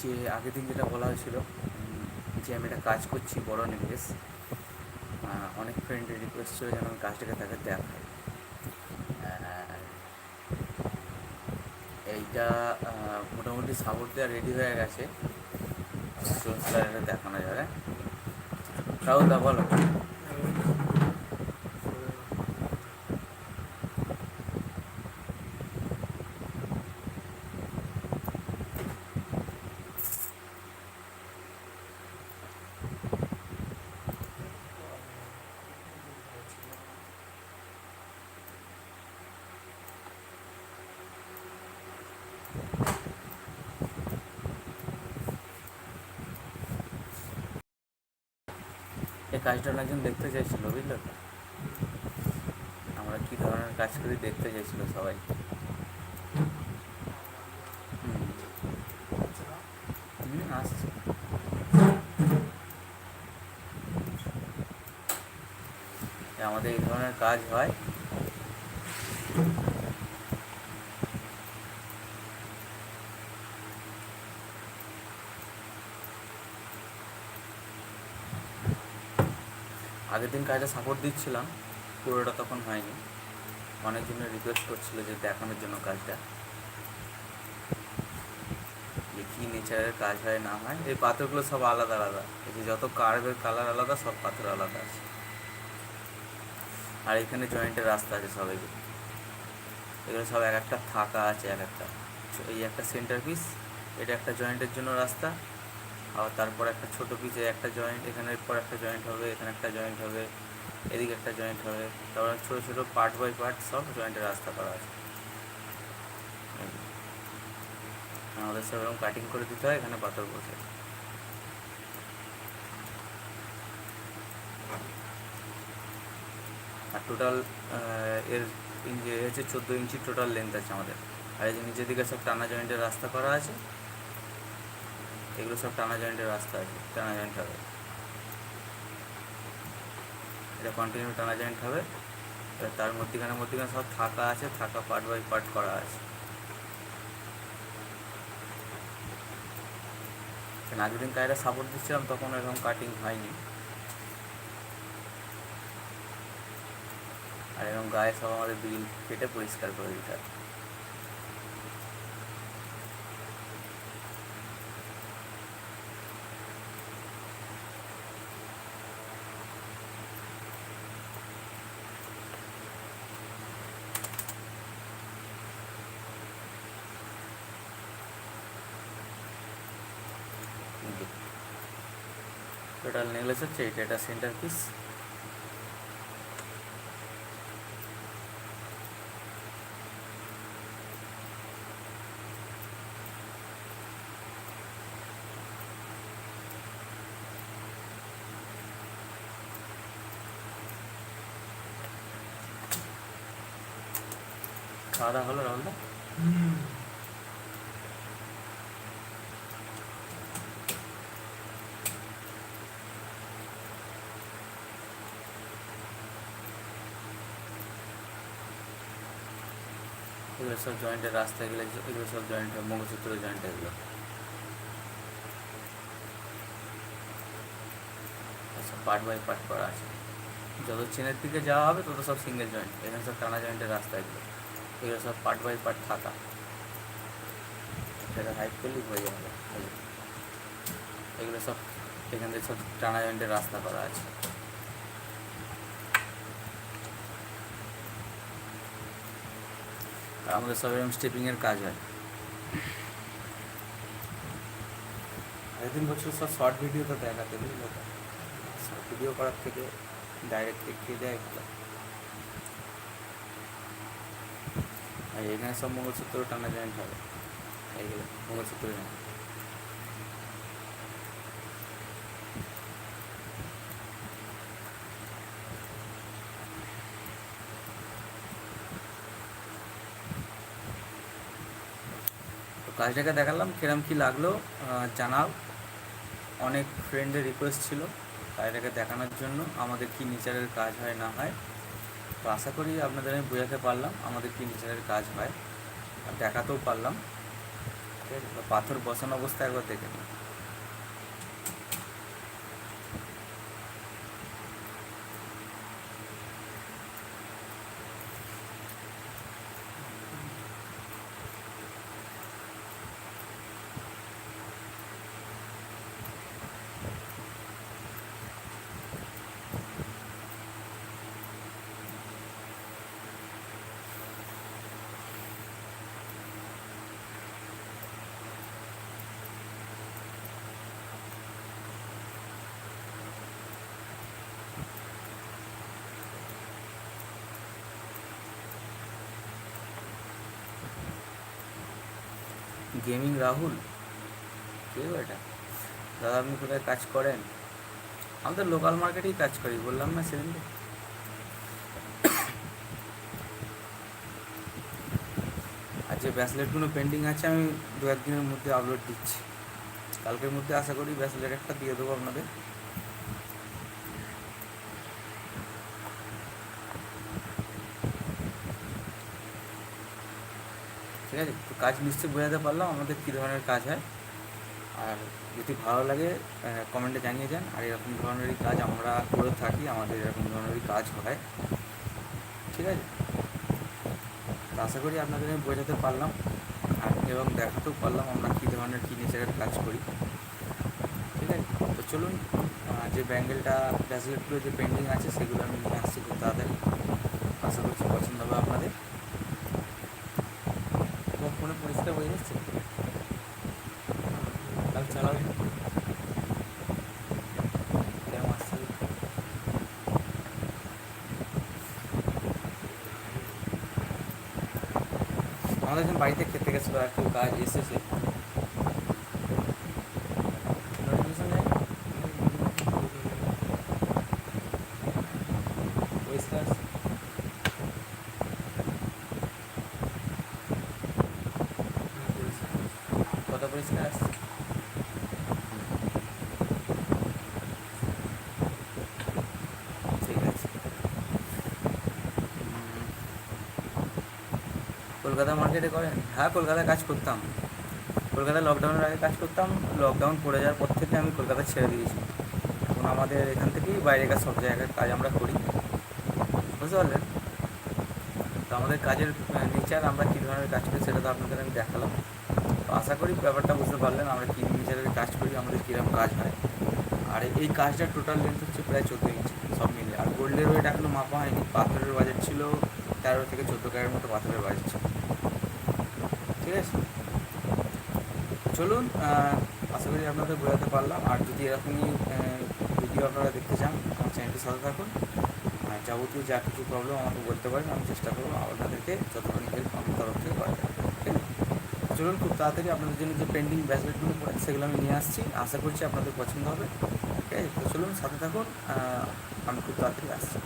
যে আগের দিন যেটা বলা হয়েছিল যে আমি একটা কাজ করছি, বড় নিবেশ অনেক ফ্রেন্ডের রিকোয়েস্ট ছিল যেন আমি কাজটাকে তাকে দেখাই। এইটা মোটামুটি সাপোর্ট দেওয়া রেডি হয়ে গেছে। দেখানো যাবে। রাহুল দা বলো। এই কাজটা একজন দেখতে চাইছিল, বুঝলো? আমরা কী ধরনের কাজ করি দেখতে চাইছিল সবাই। হুম। আসছে। আমাদের এই ধরনের কাজ হয়। আগের দিন কাজটা সাপোর্ট দিচ্ছিলাম, পুরোটা তখন হয়নি। অনেকজনের রিকোয়েস্ট করছিল যে দেখানোর জন্য কাজটা। যে কী নেচারের কাজ হয় না হয়, এই পাথরগুলো সব আলাদা আলাদা। এই যত কার্ভের কালার আলাদা, সব পাথর আলাদা আছে। আর এখানে জয়েন্টের রাস্তা আছে সব এগুলো এগুলো সব এক একটা থাকা আছে, এক একটা। এই একটা সেন্টার পিস, এটা একটা জয়েন্টের জন্য রাস্তা। আবার তারপর একটা ছোট পিসে একটা জয়েন্ট, এখানের পর একটা জয়েন্ট হবে, এখানে একটা জয়েন্ট হবে, এদিকে একটা জয়েন্ট হবে। তারপর ছোটো ছোটো পার্ট বাই পার্ট সব জয়েন্টের রাস্তা করা আছে। আমাদের সব এরকম কাটিং করে দিতে হয়, এখানে পাথর বসে। আর টোটাল এর ইঞ্চি হচ্ছে চোদ্দ ইঞ্চি টোটাল লেন্থ আছে আমাদের। আর এই যে নিচের দিকে সব টানা জয়েন্টের রাস্তা করা আছে, এগুলো সব টানা জয়েন্টের রাস্তা আছে, টানা জয়েন্ট হবে। এটা কন্টিনিউ টানা জয়েন্ট হবে। তার মধ্যিখানে মধ্যেখানে সব থাকা আছে, থাকা পার্ট বাই পার্ট করা আছে। আগের দিন কাজটা সাপোর্ট দিচ্ছিলাম, তখন এরকম কাটিং হয়নি। আর এরকম গায়ে সব আমাদের বিল কেটে পরিষ্কার করে দিতে হয় টোটাল নেকলেস হচ্ছে, এটা এটা সেন্টার পিস দাওয়া হলো রাহুলদা এগুলো সব জয়েন্টের রাস্তা এগুলো এগুলো সব জয়েন্ট মঙ্গলসূত্র জয়েন্ট এগুলো। সব পার্ট বাই পার্ট করা আছে। যত চেনের দিকে যাওয়া হবে, তত সব সিঙ্গেল জয়েন্ট এখানে সব টানা জয়েন্টের রাস্তা এগুলো। এগুলো সব পার্ট বাই পার্ট থাকা। সেটা হাইট করলেই হয়ে যাবে। এগুলো সব, এখান থেকে সব টানা জয়েন্টের রাস্তা করা আছে। আমাদের সব এরকম স্টেপিংয়ের কাজ হয়। একদিন বছর সব শর্ট ভিডিও তো দেখাতে, বুঝলো শর্ট ভিডিও করার থেকে ডাইরেক্ট দেখিয়ে দেয়? আর এখানে সব মঙ্গলসূত্র টানা জয়েন্ট হবে এইগুলো মঙ্গলসূত্র কাজটাকে দেখালাম, কিরম কী লাগল জানাও। অনেক ফ্রেন্ডের রিকোয়েস্ট ছিল কাজটাকে দেখানোর জন্য। আমাদের কি নেচারের কাজ হয় না হয় তো আশা করি আপনাদের আমি বোঝাতে পারলাম, আমাদের কি নেচারের কাজ হয়। আর দেখাতেও পারলাম। ঠিক আছে? পাথর বসানো অবস্থায় একবার দেখে নিন। গেমিং রাহুল? কে এটা? দাদা, আপনি কোথায় কাজ করেন? আমি তো লোকাল মার্কেটেই কাজ করি, বললাম না সেদিন আর যে ব্যাসলেটগুলো পেন্ডিং আছে, আমি দু একদিনের মধ্যে আপলোড দিচ্ছি। কালকের মধ্যে আশা করি ব্যাসলেট একটা দিয়ে দেবো আপনাদের। আছে? তো কাজ নিশ্চয়ই বোঝাতে পারলাম আমাদের কী ধরনের কাজ হয়। আর যদি ভালো লাগে কমেন্টে জানিয়ে যান। আর এরকম ধরনেরই কাজ আমরা করে থাকি, আমাদের এরকম ধরনেরই কাজ হয়। ঠিক আছে? তো আশা করি আপনাদের আমি বোঝাতে পারলাম। আর এবং দেখাতেও পারলাম আমরা কী ধরনের, কী নেচারের কাজ করি। ঠিক আছে? তো চলুন যে ব্যাঙ্গেলটা ব্যাসলেটগুলো যে পেন্ডিং আছে, সেগুলো আমি নিয়ে আসছি খুব তাড়াতাড়ি। আশা করছি পছন্দ হবে আপনাদের। আমাদের যখন বাড়িতে খেতে গেছিল আর কেউ কাজ এসেছে নেই? পরিষ্কার আসছে? কত পরিষ্কার আসছে ঠিক আছে উম, কলকাতা মার্কেটে করেন? হ্যাঁ কলকাতায় কাজ করতাম। কলকাতায় লকডাউনের আগে কাজ করতাম। লকডাউন পড়ে যাওয়ার পর থেকে আমি কলকাতা ছেড়ে দিয়েছি। এখন আমাদের এখান থেকেই বাইরে কাজ, সব জায়গায় কাজ আমরা করি। বুঝতে পারলেন? তো আমাদের কাজের নেচার আমরা কী ধরনের কাজ করি সেটা তো আপনাদের আমি দেখালাম। তো আশা করি ব্যাপারটা বুঝতে পারলেন, আমরা কী নেচারের কাজ করি, আমাদের কীরকম কাজ হয়। আর এই কাজটার টোটাল লেন্থ হচ্ছে প্রায় চোদ্দ ইঞ্চি সব মিলে আর গোল্ডের ওয়েট এখনও মাপা হয়নি, পাথরের বাজেট ছিল তেরো থেকে চোদ্দ ক্যারের মতো পাথরের বাজেট ছিল। ঠিক আছে? চলুন আশা করি আপনাদের বোঝাতে পারলাম। আর যদি এরকমই ভিডিও আপনারা দেখতে চান, আমার চ্যানেলটি সাথে থাকুন। যাবতীয় যা কিছু প্রবলেম আমাকে বলতে পারেন, আমি চেষ্টা করব আপনাদেরকে যতখানি হেল্প আমার তরফ থেকে করা যায় ঠিক আছে? চলুন, খুব তাড়াতাড়ি আপনাদের জন্য যে পেন্ডিং ব্যাসলেটগুলো সেগুলো আমি নিয়ে আসছি। আশা করছি আপনাদের পছন্দ হবে। ঠিক আছে? তো চলুন, সাথে থাকুন। আমি খুব তাড়াতাড়ি আসছি।